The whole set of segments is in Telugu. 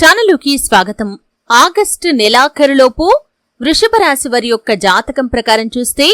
ఛానలుకి స్వాగతం. ఆగస్టు నెలాఖరులోపు వృషభ రాశి వారి యొక్క జాతకం ప్రకారం చూస్తే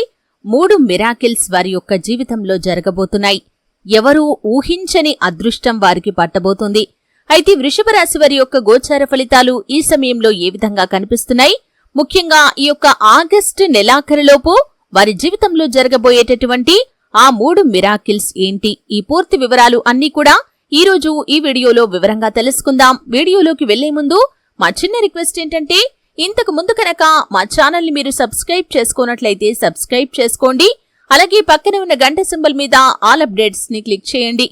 మూడు మిరాకిల్స్ వారి యొక్క జీవితంలో జరగబోతున్నాయి. ఎవరూ ఊహించని అదృష్టం వారికి పట్టబోతుంది. అయితే వృషభ రాశి వారి యొక్క గోచార ఫలితాలు ఈ సమయంలో ఏ విధంగా కనిపిస్తున్నాయి? ముఖ్యంగా ఈ యొక్క ఆగస్టు నెలాఖరులోపు వారి జీవితంలో జరగబోయేటటువంటి ఆ మూడు మిరాకిల్స్ ఏంటి? ఈ పూర్తి వివరాలు అన్నీ కూడా ఈ రోజు ఈ వీడియోలో వివరంగా తెలుసుకుందాం. వీడియోలోకి వెళ్ళే ముందు మా చిన్న రిక్వెస్ట్ ఏంటంటే ఇంతకు ముందు కనుక మా ఛానల్ని మీరు సబ్స్క్రైబ్ చేసుకున్నట్లయితే సబ్స్క్రైబ్ చేసుకోండి. అలాగే పక్కనే ఉన్న గంట సింబల్ మీద ఆల్ అప్డేట్స్ని క్లిక్ చేయండి.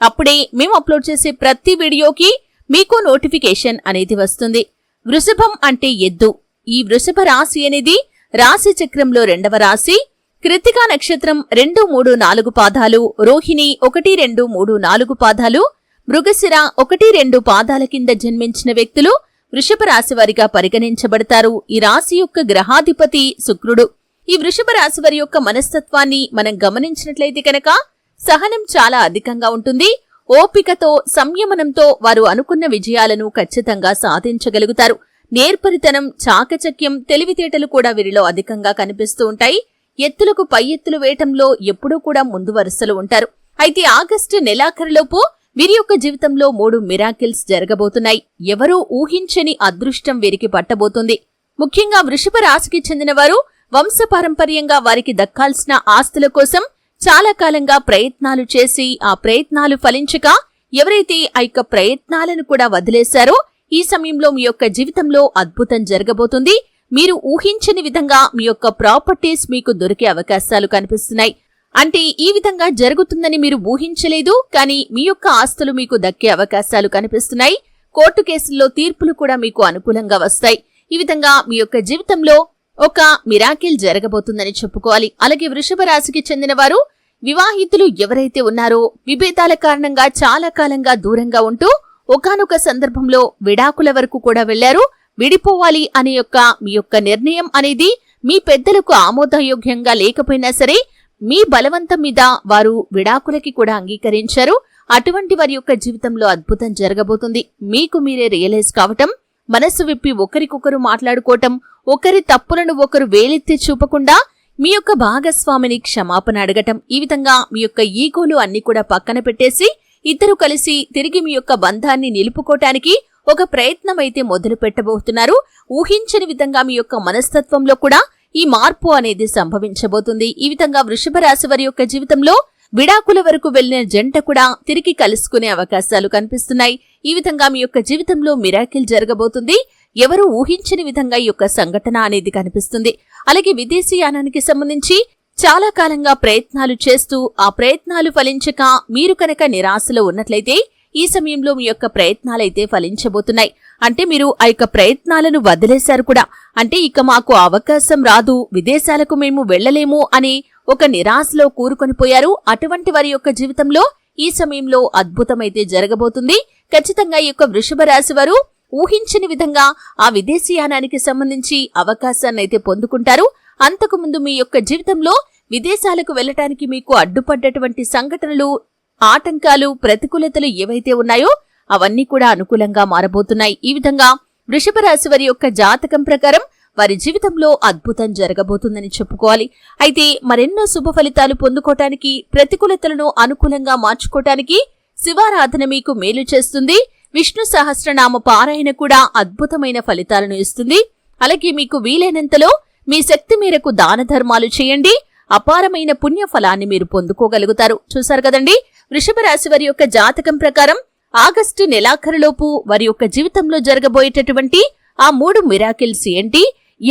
అప్పుడే మేము అప్లోడ్ చేసే ప్రతి వీడియోకి మీకు నోటిఫికేషన్ అనేది వస్తుంది. వృషభం అంటే ఎద్దు. ఈ వృషభ రాశి అనేది రాశి చక్రంలో రెండవ రాశి. కృతికా నక్షత్రం రెండు మూడు నాలుగు పాదాలు రోహిణి ఒకటి రెండు మూడు నాలుగు పాదాలు మృగశిర ఒకటి రెండు పాదాల కింద జన్మించిన వ్యక్తులు వృషభ రాశి వారిగా పరిగణించబడతారు. ఈ రాశి యొక్క గ్రహాధిపతి శుక్రుడు. ఈ వృషభ రాశి వారి యొక్క మనస్తత్వాన్ని మనం గమనించినట్లయితే కనుక సహనం చాలా అధికంగా ఉంటుంది. ఓపికతో సంయమనంతో వారు అనుకున్న విజయాలను ఖచ్చితంగా సాధించగలుగుతారు. నేర్పరితనం చాకచక్యం తెలివితేటలు కూడా వీరిలో అధికంగా కనిపిస్తూ ఉంటాయి. ఎత్తులకు పై ఎత్తులు వేయటంలో ఎప్పుడూ కూడా ముందు వరుసలు ఉంటారు. అయితే ఆగస్టు నెలాఖరులోపు వీరి యొక్క జీవితంలో మూడు మిరాకిల్స్ జరగబోతున్నాయి. ఎవరూ ఊహించని అదృష్టం వీరికి పట్టబోతుంది. ముఖ్యంగా వృషభ రాశికి చెందిన వారు వంశపారంపర్యంగా వారికి దక్కాల్సిన ఆస్తుల కోసం చాలా కాలంగా ప్రయత్నాలు చేసి ఆ ప్రయత్నాలు ఫలించక ఎవరైతే ఆ యొక్క ప్రయత్నాలను కూడా వదిలేశారో ఈ సమయంలో మీ యొక్క జీవితంలో అద్భుతం జరగబోతుంది. మీరు ఊహించని విధంగా మీ యొక్క ప్రాపర్టీస్ మీకు దొరికే అవకాశాలు కనిపిస్తున్నాయి. అంటే ఈ విధంగా జరుగుతుందని మీరు ఊహించలేదు కానీ మీ యొక్క ఆస్తులు మీకు దక్కే అవకాశాలు కనిపిస్తున్నాయి. కోర్టు కేసుల్లో తీర్పులు కూడా మీకు అనుకూలంగా వస్తాయి. ఈ విధంగా మీ యొక్క జీవితంలో ఒక మిరాకిల్ జరగబోతుందని చెప్పుకోవాలి. అలాగే వృషభ రాశికి చెందిన వారు వివాహితులు ఎవరైతే ఉన్నారో విభేదాల కారణంగా చాలా కాలంగా దూరంగా ఉంటూ ఒకనొక సందర్భంలో విడాకుల వరకు కూడా వెళ్ళారు విడిపోవాలి అనే యొక్క మీ యొక్క నిర్ణయం అనేది మీ పెద్దలకు ఆమోదయోగ్యంగా లేకపోయినా సరే మీ బలవంతం మీద వారు విడాకులకి కూడా అంగీకరించారు. అటువంటి వారి యొక్క జీవితంలో అద్భుతం జరగబోతుంది. మీకు మీరే రియలైజ్ కావటం మనసు విప్పి ఒకరికొకరు మాట్లాడుకోవటం ఒకరి తప్పులను ఒకరు వేలెత్తి చూపకుండా మీ యొక్క భాగస్వామిని క్షమాపణ అడగటం ఈ విధంగా మీ యొక్క ఈగోలు అన్ని కూడా పక్కన పెట్టేసి ఇద్దరు కలిసి తిరిగి మీ యొక్క బంధాన్ని నిలుపుకోటానికి ఒక ప్రయత్నం అయితే మొదలు పెట్టబోతున్నారు. ఊహించని విధంగా మీ యొక్క మనస్తత్వంలో కూడా ఈ మార్పు అనేది సంభవించబోతుంది. ఈ విధంగా వృషభ రాశి వారి యొక్క జీవితంలో విడాకుల వరకు వెళ్ళిన జంట కూడా తిరిగి కలుసుకునే అవకాశాలు కనిపిస్తున్నాయి. ఈ విధంగా మీ యొక్క జీవితంలో మిరాకిల్ జరగబోతుంది. ఎవరు ఊహించని విధంగా ఈ యొక్క సంఘటన అనేది కనిపిస్తుంది. అలాగే విదేశీయానానికి సంబంధించి చాలా కాలంగా ప్రయత్నాలు చేస్తూ ఆ ప్రయత్నాలు ఫలించక మీరు కనుక నిరాశలో ఉన్నట్లయితే ఈ సమయంలో మీ యొక్క ప్రయత్నాలైతే ఫలించబోతున్నాయి. అంటే మీరు ఆ యొక్క ప్రయత్నాలను వదిలేశారు కూడా. అంటే ఇక మాకు అవకాశం రాదు విదేశాలకు మేము వెళ్ళలేము అని ఒక నిరాశలో కూరుకొని పోయారు. అటువంటి వారి యొక్క జీవితంలో ఈ సమయంలో అద్భుతమైతే జరగబోతుంది. ఖచ్చితంగా ఈ యొక్క వృషభ రాశి వారు ఊహించని విధంగా ఆ విదేశీయానానికి సంబంధించి అవకాశాన్ని అయితే పొందుకుంటారు. అంతకుముందు మీ యొక్క జీవితంలో విదేశాలకు వెళ్ళటానికి మీకు అడ్డుపడ్డటువంటి సంఘటనలు ఆటంకాలు ప్రతికూలతలు ఏవైతే ఉన్నాయో అవన్నీ కూడా అనుకూలంగా మారబోతున్నాయి. ఈ విధంగా వృషభ రాశి వారి యొక్క జాతకం ప్రకారం వారి జీవితంలో అద్భుతం జరగబోతుందని చెప్పుకోవాలి. అయితే మరెన్నో శుభ ఫలితాలు పొందుకోవటానికి ప్రతికూలతలను అనుకూలంగా మార్చుకోవటానికి శివారాధన మీకు మేలు చేస్తుంది. విష్ణు సహస్రనామ పారాయణ కూడా అద్భుతమైన ఫలితాలను ఇస్తుంది. అలాగే మీకు వీలైనంతలో మీ శక్తి మేరకు దాన ధర్మాలు చేయండి. అపారమైన పుణ్య ఫలాన్ని మీరు పొందుకోగలుగుతారు. చూశారు కదండి? వృషభ రాశి వారి యొక్క జాతకం ప్రకారం ఆగస్టు నెలాఖరులోపు వారి యొక్క జీవితంలో జరగబోయేటటువంటి ఆ మూడు మిరాకిల్స్ ఏంటి?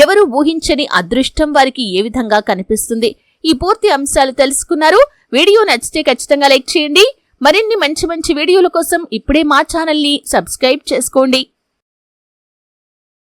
ఎవరు ఊహించని అదృష్టం వారికి ఏ విధంగా కనిపిస్తుంది? ఈ పూర్తి అంశాలు తెలుసుకున్నారు. వీడియో నచ్చితే ఖచ్చితంగా లైక్ చేయండి. మరిన్ని మంచి మంచి వీడియోల కోసం ఇప్పుడే మా ఛానల్ని సబ్స్క్రైబ్ చేసుకోండి.